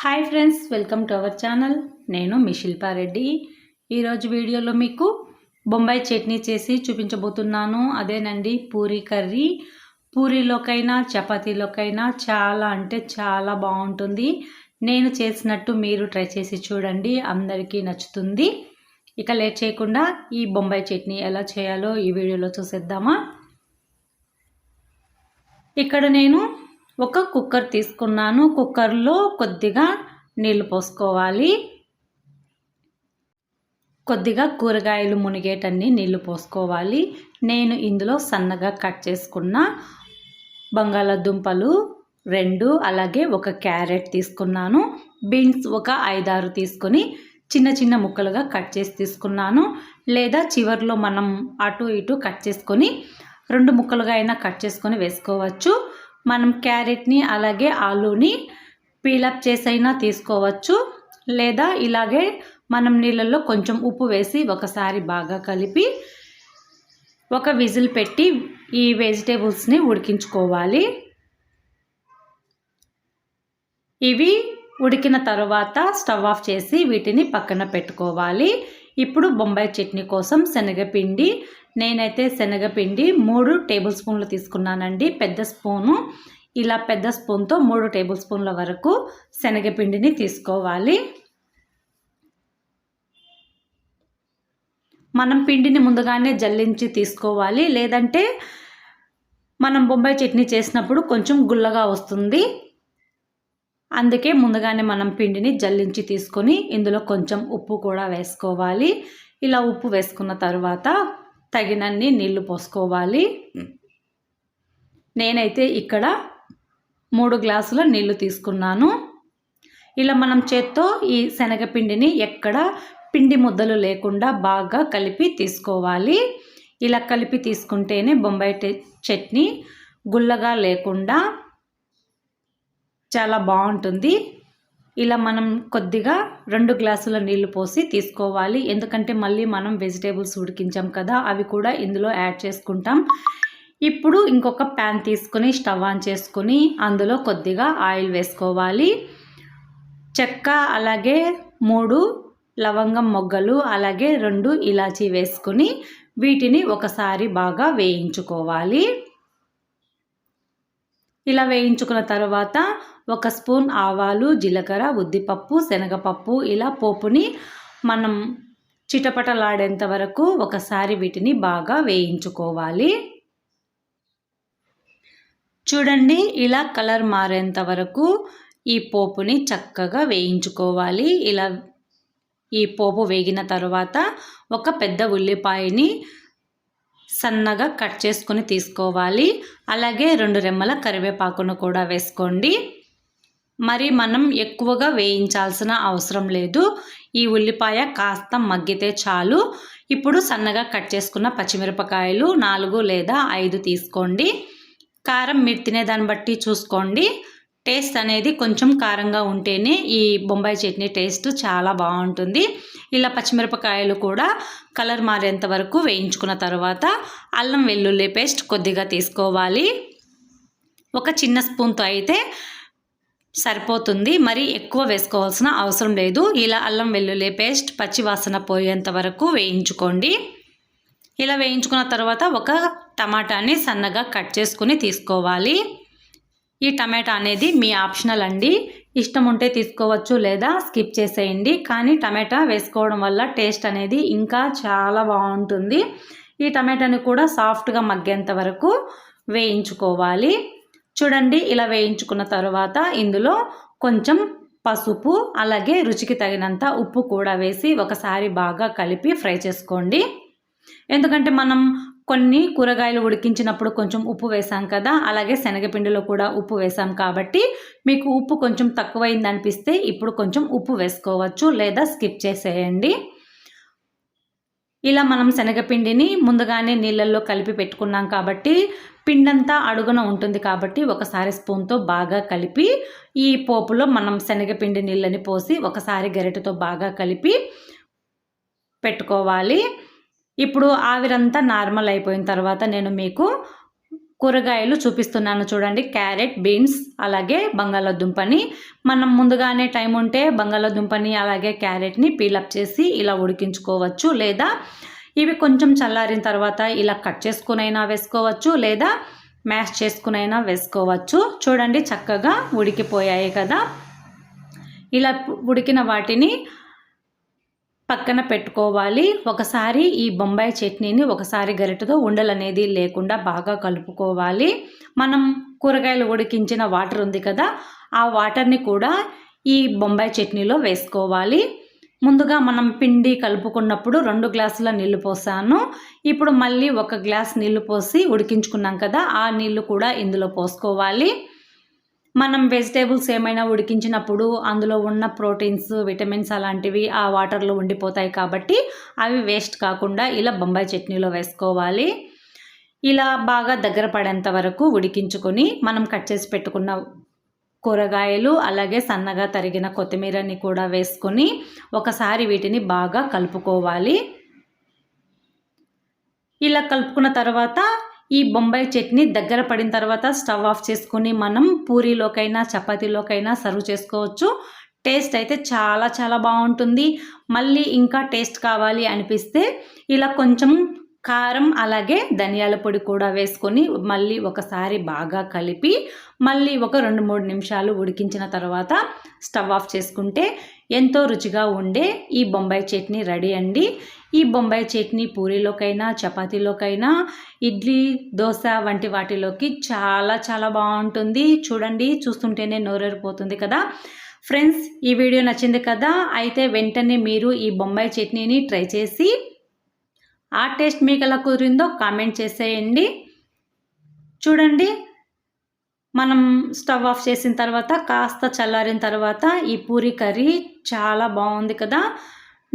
Hi friends welcome to our channel నేను మీ శిల్పారెడ్డి ఈరోజు వీడియోలో మీకు బొంబాయి చట్నీ చేసి చూపించబోతున్నాను. అదేనండి పూరీ కర్రీ. పూరీలోకైనా చపాతీలోకైనా చాలా అంటే చాలా బాగుంటుంది. నేను చేసినట్టు మీరు ట్రై చేసి చూడండి అందరికీ నచ్చుతుంది. ఇక లేట్ చేయకుండా ఈ బొంబాయి చట్నీ ఎలా చేయాలో ఈ వీడియోలో చూసేద్దామా. ఇక్కడ నేను ఒక కుక్కర్ తీసుకున్నాను. కుక్కర్లో కొద్దిగా నీళ్ళు పోసుకోవాలి. కొద్దిగా కూరగాయలు మునిగేటన్ని నీళ్ళు పోసుకోవాలి. నేను ఇందులో సన్నగా కట్ చేసుకున్న బంగాళాదుంపలు రెండు అలాగే ఒక క్యారెట్ తీసుకున్నాను. బీన్స్ ఒక ఐదారు తీసుకొని చిన్న చిన్న ముక్కలుగా కట్ చేసి తీసుకున్నాను. లేదా చివరిలో మనం అటు ఇటు కట్ చేసుకొని రెండు ముక్కలుగా అయినా కట్ చేసుకొని వేసుకోవచ్చు. మనం క్యారెట్ని అలాగే ఆలూని పీలప్ చేసైనా తీసుకోవచ్చు. లేదా ఇలాగే మనం నీళ్ళల్లో కొంచెం ఉప్పు వేసి ఒకసారి బాగా కలిపి ఒక విజిల్ పెట్టి ఈ వెజిటేబుల్స్ని ఉడికించుకోవాలి. ఇవి ఉడికిన తర్వాత స్టవ్ ఆఫ్ చేసి వీటిని పక్కన పెట్టుకోవాలి. ఇప్పుడు బొంబాయి చట్నీ కోసం శనగపిండి నేనైతే శనగపిండి మూడు టేబుల్ స్పూన్లు తీసుకున్నానండి. పెద్ద స్పూను. ఇలా పెద్ద స్పూన్తో మూడు టేబుల్ స్పూన్ల వరకు శనగపిండిని తీసుకోవాలి. మనం పిండిని ముందుగానే జల్లించి తీసుకోవాలి. లేదంటే మనం బొంబాయి చట్నీ చేసినప్పుడు కొంచెం గుల్లగా వస్తుంది. అందుకే ముందుగానే మనం పిండిని జల్లించి తీసుకొని ఇందులో కొంచెం ఉప్పు కూడా వేసుకోవాలి. ఇలా ఉప్పు వేసుకున్న తర్వాత తగినన్ని నీళ్ళు పోసుకోవాలి. నేనైతే ఇక్కడ మూడు గ్లాసుల నీళ్ళు తీసుకున్నాను. ఇలా మనం చేత్తో ఈ శనగపిండిని ఎక్కడ పిండి ముద్దలు లేకుండా బాగా కలిపి తీసుకోవాలి. ఇలా కలిపి తీసుకుంటేనే బొంబాయి చట్నీ గుల్లగా లేకుండా చాలా బాగుంటుంది. ఇలా మనం కొద్దిగా రెండు గ్లాసుల నీళ్ళు పోసి తీసుకోవాలి. ఎందుకంటే మళ్ళీ మనం వెజిటేబుల్స్ ఉడికించాం కదా అవి కూడా ఇందులో యాడ్ చేసుకుంటాం. ఇప్పుడు ఇంకొక ప్యాన్ తీసుకొని స్టవ్ ఆన్ చేసుకొని అందులో కొద్దిగా ఆయిల్ వేసుకోవాలి. చెక్క అలాగే మూడు లవంగం మొగ్గలు అలాగే రెండు ఇలాచీ వేసుకొని వీటిని ఒకసారి బాగా వేయించుకోవాలి. ఇలా వేయించుకున్న తర్వాత ఒక స్పూన్ ఆవాలు జీలకర్ర ఉద్దిపప్పు శనగపప్పు ఇలా పోపుని మనం చిటపటలాడేంత వరకు ఒకసారి వీటిని బాగా వేయించుకోవాలి. చూడండి ఇలా కలర్ మారేంత వరకు ఈ పోపుని చక్కగా వేయించుకోవాలి. ఇలా ఈ పోపు వేగిన తర్వాత ఒక పెద్ద ఉల్లిపాయని సన్నగా కట్ చేసుకొని తీసుకోవాలి. అలాగే రెండు రెమ్మల కరివేపాకును కూడా వేసుకోండి. మరి మనం ఎక్కువగా వేయించాల్సిన అవసరం లేదు. ఈ ఉల్లిపాయ కాస్త మగ్గితే చాలు. ఇప్పుడు సన్నగా కట్ చేసుకున్న పచ్చిమిరపకాయలు నాలుగు లేదా ఐదు తీసుకోండి. కారం మీరు తినేదాన్ని బట్టి చూసుకోండి. టేస్ట్ అనేది కొంచెం కారంగా ఉంటేనే ఈ బొంబాయి చట్నీ టేస్ట్ చాలా బాగుంటుంది. ఇలా పచ్చిమిరపకాయలు కూడా కలర్ మారేంత వరకు వేయించుకున్న తర్వాత అల్లం వెల్లుల్లి పేస్ట్ కొద్దిగా తీసుకోవాలి. ఒక చిన్న స్పూన్తో అయితే సరిపోతుంది. మరి ఎక్కువ వేసుకోవాల్సిన అవసరం లేదు. ఇలా అల్లం వెల్లుల్లి పేస్ట్ పచ్చివాసన పోయేంత వరకు వేయించుకోండి. ఇలా వేయించుకున్న తర్వాత ఒక టమాటాని సన్నగా కట్ చేసుకుని తీసుకోవాలి. ఈ టమాటా అనేది మీ ఆప్షనల్ అండి. ఇష్టం ఉంటే తీసుకోవచ్చు లేదా స్కిప్ చేసేయండి. కానీ టమాటా వేసుకోవడం వల్ల టేస్ట్ అనేది ఇంకా చాలా బాగుంటుంది. ఈ టమాటాని కూడా సాఫ్ట్గా మగ్గేంత వరకు వేయించుకోవాలి. చూడండి ఇలా వేయించుకున్న తర్వాత ఇందులో కొంచెం పసుపు అలాగే రుచికి తగినంత ఉప్పు కూడా వేసి ఒకసారి బాగా కలిపి ఫ్రై చేసుకోండి. ఎందుకంటే మనం కొన్ని కూరగాయలు ఉడికించినప్పుడు కొంచెం ఉప్పు వేసాం కదా అలాగే శనగపిండిలో కూడా ఉప్పు వేసాం కాబట్టి మీకు ఉప్పు కొంచెం తక్కువైంది అనిపిస్తే ఇప్పుడు కొంచెం ఉప్పు వేసుకోవచ్చు లేదా స్కిప్ చేసేయండి. ఇలా మనం శనగపిండిని ముందుగానే నీళ్ళల్లో కలిపి పెట్టుకున్నాం కాబట్టి పిండంతా అడుగున ఉంటుంది కాబట్టి ఒకసారి స్పూన్తో బాగా కలిపి ఈ పోపులో మనం శనగపిండి నీళ్ళని పోసి ఒకసారి గరిటెతో బాగా కలిపి పెట్టుకోవాలి. ఇప్పుడు ఆవిరంతా నార్మల్ అయిపోయిన తర్వాత నేను మీకు కూరగాయలు చూపిస్తున్నాను చూడండి. క్యారెట్ బీన్స్ అలాగే బంగాళాదుంపని. మనం ముందుగానే టైం ఉంటే బంగాళాదుంపని అలాగే క్యారెట్ని పీలప్ చేసి ఇలా ఉడికించుకోవచ్చు. లేదా ఇవి కొంచెం చల్లారిన తర్వాత ఇలా కట్ చేసుకునైనా వేసుకోవచ్చు. లేదా మ్యాష్ చేసుకునైనా వేసుకోవచ్చు. చూడండి చక్కగా ఉడికిపోయాయి కదా. ఇలా ఉడికిన వాటిని పక్కన పెట్టుకోవాలి. ఒకసారి ఈ బొంబాయి చట్నీని ఒకసారి గరిటతో ఉండలు అనేది లేకుండా బాగా కలుపుకోవాలి. మనం కూరగాయలు ఉడికించిన వాటర్ ఉంది కదా ఆ వాటర్ని కూడా ఈ బొంబాయి చట్నీలో వేసుకోవాలి. ముందుగా మనం పిండి కలుపుకున్నప్పుడు రెండు గ్లాసుల నీళ్ళు పోసాను. ఇప్పుడు మళ్ళీ ఒక గ్లాస్ నీళ్ళు పోసి ఉడికించుకున్నాం కదా ఆ నీళ్ళు కూడా ఇందులో పోసుకోవాలి. మనం వెజిటేబుల్స్ ఏమైనా ఉడికించినప్పుడు అందులో ఉన్న ప్రోటీన్స్ విటమిన్స్ అలాంటివి ఆ వాటర్లో ఉండిపోతాయి కాబట్టి అవి వేస్ట్ కాకుండా ఇలా బొంబాయి చట్నీలో వేసుకోవాలి. ఇలా బాగా దగ్గర పడేంత వరకు ఉడికించుకొని మనం కట్ చేసి పెట్టుకున్న కూరగాయలు అలాగే సన్నగా తరిగిన కొత్తిమీరని కూడా వేసుకొని ఒకసారి వీటిని బాగా కలుపుకోవాలి. ఇలా కలుపుకున్న తర్వాత ఈ బొంబాయి చట్నీ దగ్గర పడిన తర్వాత స్టవ్ ఆఫ్ చేసుకుని మనం పూరీలోకైనా చపాతీలోకైనా సర్వ్ చేసుకోవచ్చు. టేస్ట్ అయితే చాలా చాలా బాగుంటుంది. మళ్ళీ ఇంకా టేస్ట్ కావాలి అనిపిస్తే ఇలా కొంచెం కారం అలాగే ధనియాల పొడి కూడా వేసుకొని మళ్ళీ ఒకసారి బాగా కలిపి మళ్ళీ ఒక రెండు మూడు నిమిషాలు ఉడికించిన తర్వాత స్టవ్ ఆఫ్ చేసుకుంటే ఎంతో రుచిగా ఉండే ఈ బొంబాయి చట్నీ రెడీ అండి. ఈ బొంబాయి చట్నీ పూరీలోకైనా చపాతీలోకైనా ఇడ్లీ దోశ వంటి వాటిలోకి చాలా చాలా బాగుంటుంది. చూడండి చూస్తుంటేనే నోరేరిపోతుంది కదా. ఫ్రెండ్స్ ఈ వీడియో నచ్చింది కదా? అయితే వెంటనే మీరు ఈ బొంబాయి చట్నీని ట్రై చేసి ఆ టేస్ట్ మీకు ఎలా కుదిరిందో కామెంట్ చేసేయండి. చూడండి మనం స్టవ్ ఆఫ్ చేసిన తర్వాత కాస్త చల్లారిన తర్వాత ఈ పూరి కర్రీ చాలా బాగుంది కదా.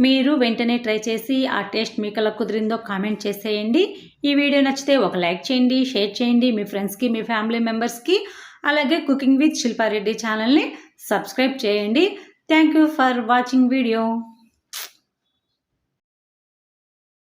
మీరు వెంటనే ట్రై చేసి ఆ టేస్ట్ మీకు ఎలా కుదిరిందో కామెంట్ చేసేయండి. ఈ వీడియో నచ్చితే ఒక లైక్ చేయండి షేర్ చేయండి మీ ఫ్రెండ్స్కి మీ ఫ్యామిలీ మెంబర్స్కి. అలాగే కుకింగ్ విత్ శిల్పారెడ్డి ఛానల్ని సబ్స్క్రైబ్ చేయండి. Thank you for watching video.